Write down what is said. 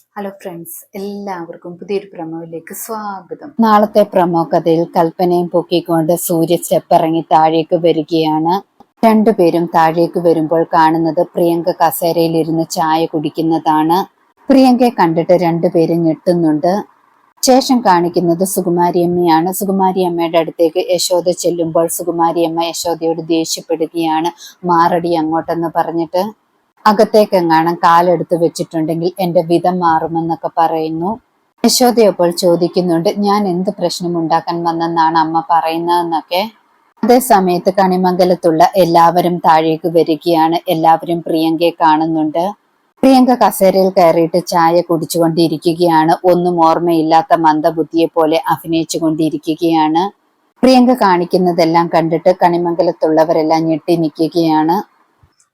Hello friends എല്ലാവർക്കും പുതിയൊരു പ്രമോയിലേക്ക് സ്വാഗതം. നാളത്തെ പ്രമോ കഥയിൽ കൽപ്പനയും പൊക്കിക്കൊണ്ട് സൂര്യ സ്റ്റെപ്പ് ഇറങ്ങി താഴേക്ക് വരികയാണ്. രണ്ടുപേരും താഴേക്ക് വരുമ്പോൾ കാണുന്നത് പ്രിയങ്ക കസേരയിൽ ഇരുന്ന് ചായ കുടിക്കുന്നതാണ്. പ്രിയങ്കയെ കണ്ടിട്ട് രണ്ടുപേരും ഞെട്ടുന്നുണ്ട്. ശേഷം കാണിക്കുന്നത് സുകുമാരിയമ്മയാണ് സുകുമാരിയമ്മയുടെ അടുത്തേക്ക് യശോദ ചെല്ലുമ്പോൾ സുകുമാരിയമ്മ യശോദയോട് ദേഷ്യപ്പെടുകയാണ്. മാറടി അങ്ങോട്ടെന്ന് പറഞ്ഞിട്ട്. അകത്തേക്കെങ്ങാനും കാലെടുത്ത് വെച്ചിട്ടുണ്ടെങ്കിൽ എന്റെ വിധം മാറുമെന്നൊക്കെ പറയുന്നു. യശോദയപ്പോൾ ചോദിക്കുന്നുണ്ട് ഞാൻ എന്ത് പ്രശ്നം ഉണ്ടാക്കാൻ വന്നെന്നാണ് അമ്മ പറയുന്നതെന്നൊക്കെ? അതേ സമയത്ത് കണിമംഗലത്തുള്ള എല്ലാവരും താഴേക്ക് വരികയാണ്. എല്ലാവരും പ്രിയങ്കയെ കാണുന്നുണ്ട്. പ്രിയങ്ക കസേരയിൽ കയറിയിട്ട് ചായ കുടിച്ചുകൊണ്ടിരിക്കുകയാണ്. ഒന്നും ഓർമ്മയില്ലാത്ത മന്ദബുദ്ധിയെ പോലെ അഭിനയിച്ചു കൊണ്ടിരിക്കുകയാണ് പ്രിയങ്ക കാണിക്കുന്നതെല്ലാം കണ്ടിട്ട് കണിമംഗലത്തുള്ളവരെല്ലാം ഞെട്ടി നിൽക്കുകയാണ്.